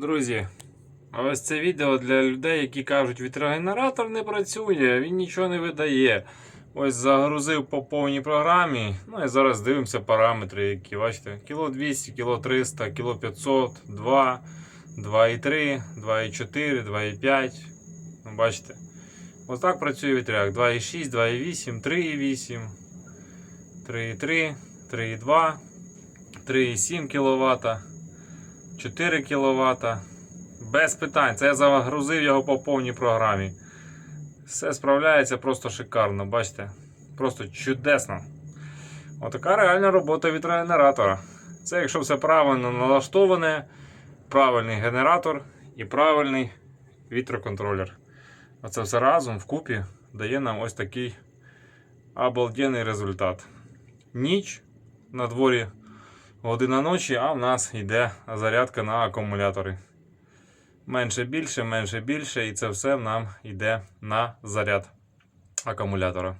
Друзі, а ось це відео для людей, які кажуть, вітрогенератор не працює, він нічого не видає. Ось загрузив по повній програмі. Ну і зараз дивимося параметри, які бачите, кіло 200, кіло 300, кіло 500, 2, 2,3, 2,4, 2,5. Ну, бачите. Ось так працює вітряк. 2,6, 2,8, 3,8, 3,3, 3,2, 3,7 кВт. 4 кВт. Без питань. Це я загрузив його по повній програмі. Все справляється просто шикарно, бачите? Просто чудесно. Отака реальна робота вітрогенератора. Це якщо все правильно налаштоване, правильний генератор і правильний вітроконтролер. Оце все разом вкупі дає нам ось такий обалденний результат. Ніч на дворі година ночі, а в нас йде зарядка на акумулятори. Менше більше, менше більше, і це все нам йде на заряд акумулятора.